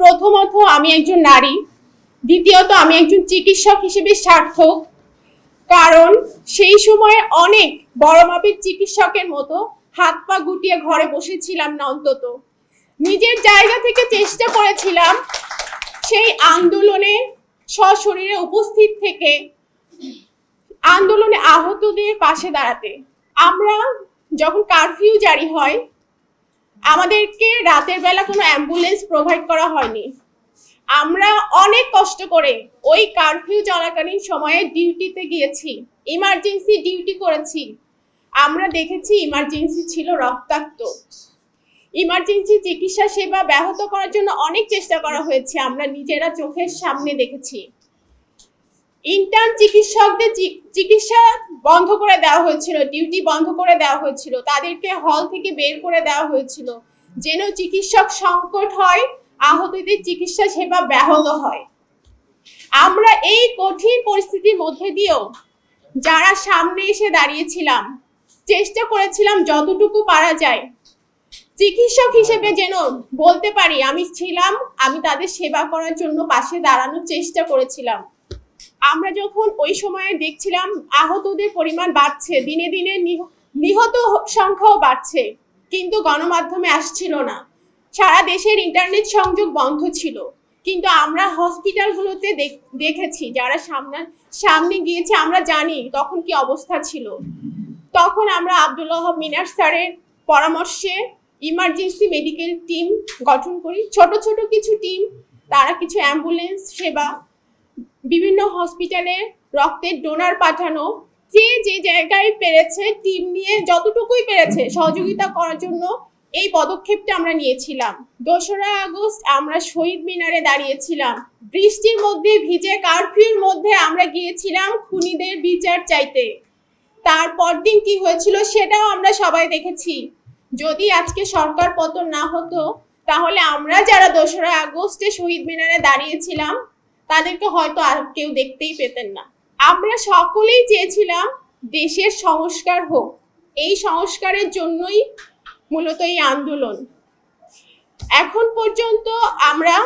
প্রথমত আমি একজন নারী, দ্বিতীয়ত আমি একজন চিকিৎসক হিসেবে সার্থক, কারণ সেই সময় অনেক বড় মাপের চিকিৎসকের মতো হাত পা গুটিয়ে ঘরে বসেছিলাম না অন্তত। নিজের জায়গা থেকে চেষ্টা করেছিলাম সেই আন্দোলনে সশরীরে উপস্থিত থেকে আন্দোলনে আহতদের পাশে দাঁড়াতে। আমরা যখন কারফিউ জারি হয় আমাদেরকে রাতের বেলা কোনো অ্যাম্বুলেন্স প্রোভাইড করা হয়নি। আমরা অনেক কষ্ট করে ওই কারফিউ চলাকালীন সময়ে ডিউটিতে গিয়েছি ইমার্জেন্সি ডিউটি করেছি। আমরা দেখেছি ইমার্জেন্সি ছিল রক্তাক্ত। ইমার্জেন্সি চিকিৎসা সেবা ব্যাহত করার জন্য অনেক চেষ্টা করা হয়েছে, আমরা নিজেরা চোখের সামনে দেখেছি। ইন্টার্ন চিকিৎসকদের চিকিৎসা বন্ধ করে দেওয়া হয়েছিল ডিউটি বন্ধ করে দেওয়া হয়েছিল, তাদেরকে হল থেকে বের করে দেওয়া হয়েছিল। যেন চিকিৎসক সংকট হয়, আহতদের চিকিৎসা সেবা ব্যাহত হয়। আমরা এই কঠিন পরিস্থিতির মধ্যে দিয়েও যারা সামনে এসে দাঁড়িয়েছিলাম, চেষ্টা করেছিলাম যতটুকু পারা যায়। চিকিৎসক হিসেবে যেন বলতে পারি, আমি ছিলাম, আমি তাদের সেবা করার জন্য পাশে দাঁড়ানোর চেষ্টা করেছিলাম। আমরা যখন ওই সময়ে দেখছিলাম আহতদের পরিমাণ বাড়ছে, দিনে দিনে নিহ- নিহত সংখ্যাও বাড়ছে, কিন্তু গণমাধ্যমে আসছিল না। সারা দেশের ইন্টারনেট সংযোগ বন্ধ ছিল, কিন্তু আমরা হসপিটালগুলোতে দেখ- দেখেছি, যারা সামনে সামনে গিয়েছে, আমরা জানি তখন কি অবস্থা ছিল। তখন আমরা আব্দুল্লাহ মিনার স্যারের পরামর্শে ইমার্জেন্সি মেডিকেল টিম গঠন করি। ছোট ছোট কিছু টিম, তারা কিছু অ্যাম্বুলেন্স, সেবা বিভিন্ন হসপিটালে রক্তের ডোনার পাঠানো, যে যে জায়গায় পেরেছে টিম নিয়ে যতটুকুই পেরেছে সহযোগিতা করার জন্য এই পদক্ষেপটা আমরা নিয়েছিলাম। দোসরা আগস্ট আমরা শহীদ মিনারে দাঁড়িয়েছিলাম। বৃষ্টির মধ্যে ভিজে কারফিউর মধ্যে আমরা গিয়েছিলাম খুনিদের বিচার চাইতে। তারপর দিন কি হয়েছিল সেটাও আমরা সবাই দেখেছি। যদি আজকে সরকার পতন না হতো, তাহলে আমরা যারা দোসরা আগস্টে শহীদ মিনারে দাঁড়িয়েছিলাম তাদেরকে হয়তো আর কেউ দেখতেই পেতেন না। আমরা সকলেই চেয়েছিলাম দেশের সংস্কার হোক। এই সংস্কারের জন্যই মূলত এই আন্দোলন। এখন পর্যন্ত আমরা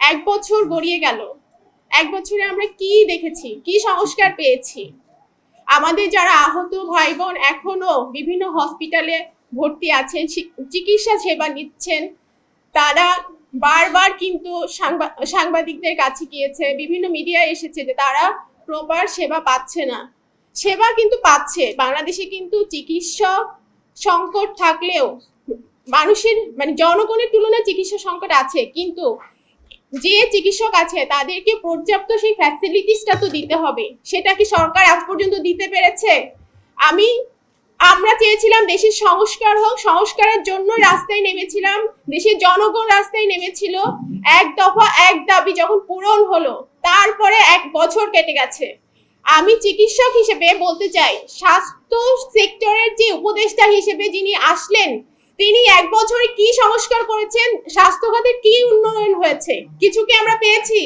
এক বছর গড়িয়ে গেল। এক বছরে আমরা কি দেখেছি? কি সংস্কার পেয়েছি? আমাদের যারা আহত ভাই বোন এখনও বিভিন্ন হসপিটালে ভর্তি আছেন চিকিৎসা সেবা নিচ্ছেন, তারা বারবার কিন্তু সাংবা- সাংবাদিকদের কাছে গিয়েছে, বিভিন্ন মিডিয়ায় এসেছে যে তারা প্রপার সেবা পাচ্ছে না। সেবা কিন্তু পাচ্ছে, বাংলাদেশে কিন্তু চিকিৎসক সংকট থাকলেও মানুষের মানে জনগণের তুলনায় চিকিৎসা সংকট আছে, কিন্তু যে চিকিৎসক আছে তাদেরকে পর্যাপ্ত সেই ফ্যাসিলিটিসটা তো দিতে হবে। সেটা কি সরকার আজ পর্যন্ত দিতে পেরেছে? আমি আমরা চেয়েছিলাম দেশের সংস্কার হোক, সংস্কারের জন্য রাস্তায় নেমেছিলাম, দেশের জনগণ রাস্তায় নেমেছিল। এক দফা এক দাবি যখন পূরণ হলো, তারপরে এক বছর কেটে গেছে। আমি চিকিৎসক হিসেবে বলতে চাই, স্বাস্থ্য সেক্টরের যে উপদেষ্টা হিসেবে যিনি আসলেন, তিনি এক বছরে কি সংস্কার করেছেন? স্বাস্থ্য খাতের কি উন্নয়ন হয়েছে? কিছু কি আমরা পেয়েছি?